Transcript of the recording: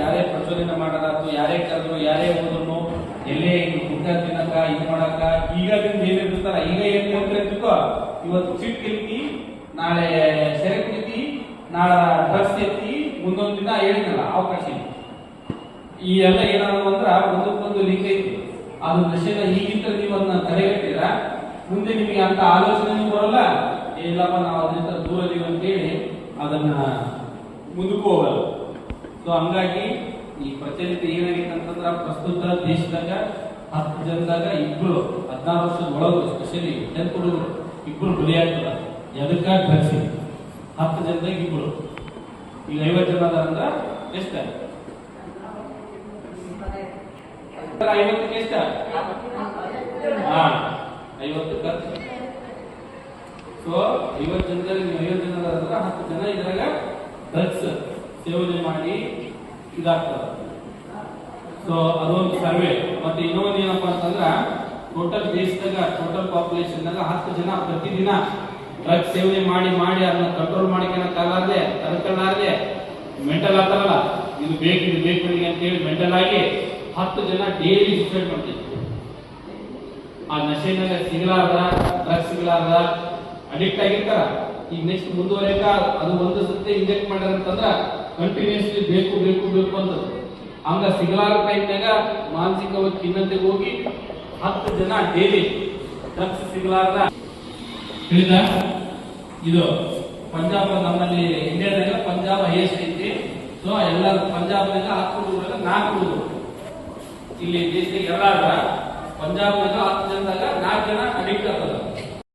ಯಾರೇ ಪ್ರಚೋದನೆ ಮಾಡಾರಾತು ಯಾರೇ ಕರೆದ್ರು, ಯಾರೇ ಹೋದ್ರು ಎಲ್ಲೇ ಊಟ ತಿನ್ನಕ ಇದು ಮಾಡಕ ಈಗದಿಂದ ಏನಿರ್ತಾರ ಈಗ ಏನ್ ಹೇಳ್ತಿರ್ತಿಕೋ ಇವತ್ತು ಚಿಟ್ ಕಿಲ್ತಿ ನಾಳೆ ಸೆರೆಕ್ ಕಿಲ್ತಿ ನಾಳೆ ಡ್ರಗ್ಸ್ ಎತ್ತಿ, ಮುಂದೊಂದು ದಿನ ಹೇಳಿದ್ನಲ್ಲ, ಅವಕಾಶ ಈ ಎಲ್ಲ ಏನಾದ್ರು ಅಂದ್ರ ಒಂದಕ್ಕೊಂದು ಲಿಂಕ್ ಐತಿ. ಅದು ನಶೆನ ಈಗಿಂತ ನೀವು ಅದನ್ನ ತಡೆಗಟ್ಟಿದ್ರ ಮುಂದೆ ನಿಮಗೆ ಅಂತ ಆಲೋಚನೆ ಬರಲ್ಲ. ಇಲ್ಲಪ್ಪ, ನಾವು ಅದರಿಂದ ದೂರ ಅಂತ ಹೇಳಿ ಅದನ್ನ ಮುಂದಕ್ಕೂ ಹೋಗಲ್ಲ. ಸೊ ಹಂಗಾಗಿ ಈ ಪ್ರಚಲಿತ ಏನಾಗೈತೆ ಅಂತಂದ್ರ ಪ್ರಸ್ತುತ ದೇಶದಾಗ ಹತ್ತು ಜನದಾಗ ಇಬ್ರು ಹದಿನಾರು ವರ್ಷದ ಒಳಗು ಸ್ಪೆಷಲಿ ಟೆಂತ್ ಹುಡುಗರು ಇಬ್ರು ಬಲಿಯಾಗ್ತದ ಎದಕ್ಕ ಡ್ರಗ್ಸ್ ಹತ್ತು ಜನದಾಗ ಇಬ್ರು. ಈಗ ಐವತ್ತು ಜನ ಅದಾರ ಅಂದ್ರ ಎಷ್ಟ? ಐವತ್ತಕ್ಕೆ ಎಷ್ಟ? ಹಾ, ಐವತ್ತು ಖರ್ಚು. ಸೊ ಐವತ್ತು ಜನದಲ್ಲಿ ನೀವು ಐವತ್ತು ಜನ ಅದಾರ ಹತ್ತು ಜನ ಇದ್ರಾಗ ಡ್ರಗ್ಸ್ ಸೇವನೆ ಮಾಡಿ ಇದಾಗ್ತದೆ. ಸೊ ಅದೊಂದು ಸರ್ವೆ. ಮತ್ತೆ ಇನ್ನೊಂದು ಏನಪ್ಪಾ ಅಂತಂದ್ರ ಟೋಟಲ್ ದೇಶದಾಗ ಟೋಟಲ್ ಪಾಪ್ಯುಲೇಷನ್ ದಾಗ ಹತ್ತು ಜನ ಪ್ರತಿದಿನ ಡ್ರಗ್ ಸೇವನೆ ಮಾಡಿ ಮಾಡಿ, ಅದನ್ನ ಕಂಟ್ರೋಲ್ ಮಾಡಿಕೊಳ್ಳಾರ್ದೆ ತಡ್ಕೊಳ್ಳಾರ್ದೆ ಮೆಂಟಲ್ ಆಗ್ತಾರಲ್ಲ, ಇದು ಬೇಕು ಇದು ಬೇಕು ನನಗೆ ಅಂತ ಹೇಳಿ ಮೆಂಟಲ್ ಆಗಿ ಹತ್ತು ಜನ ಡೈಲಿ ಸುಸೈಡ್ ಮಾಡ್ತಿದ್ರು ಆ ನಶೆನಾಗ ಸಿಗಲಾರ್ದ ಡ್ರಗ್ಸ್ ಸಿಗಲಾರ್ದ ಅಡಿಕ್ಟ್ ಆಗಿರ್ತಾರ. ಈಗ ನೆಕ್ಸ್ಟ್ ಮುಂದುವರೆಕ ಅದು ಒಂದು ಸತಿ ಇಂಜೆಕ್ಟ್ ಮಾಡ್ಯಾರ ಕಂಟಿನ್ಯೂಸ್ಲಿ ಬೇಕು ಬೇಕು ಬೇಕು ಅಂತ ಹಂಗ ಸಿಗಲಾರ ಟೈಮ್ನಾಗ ಮಾನಸಿಕವಾಗಿ ಖಿನ್ನತೆಗೆ ಹೋಗಿ ಹತ್ತು ಜನ ಡೈಲಿ ಡ್ರಗ್ಸ್ ಸಿಗಲಾರ್ದ. ತಿಳಿದ ಇದು ಪಂಜಾಬ್ ನಮ್ಮಲ್ಲಿ ಇಂಡಿಯಾದಾಗ ಪಂಜಾಬ್ ಹೈಯೆಸ್ಟ್ ಐತಿ. ಸೊ ಎಲ್ಲ ಪಂಜಾಬ್ನಾಗ ಹತ್ತು ಹುಡುಗರಾಗ ನಾಲ್ಕು ಹುಡುಗರು ಇಲ್ಲಿ ದೇಶದಾಗ ಎಲ್ಲ ಪಂಜಾಬ್ನಾಗ ಹತ್ತು ಜನದಾಗ ನಾಲ್ಕು ಜನ ಅಡಿಕ್ಟ್ ಆಗ್ತದ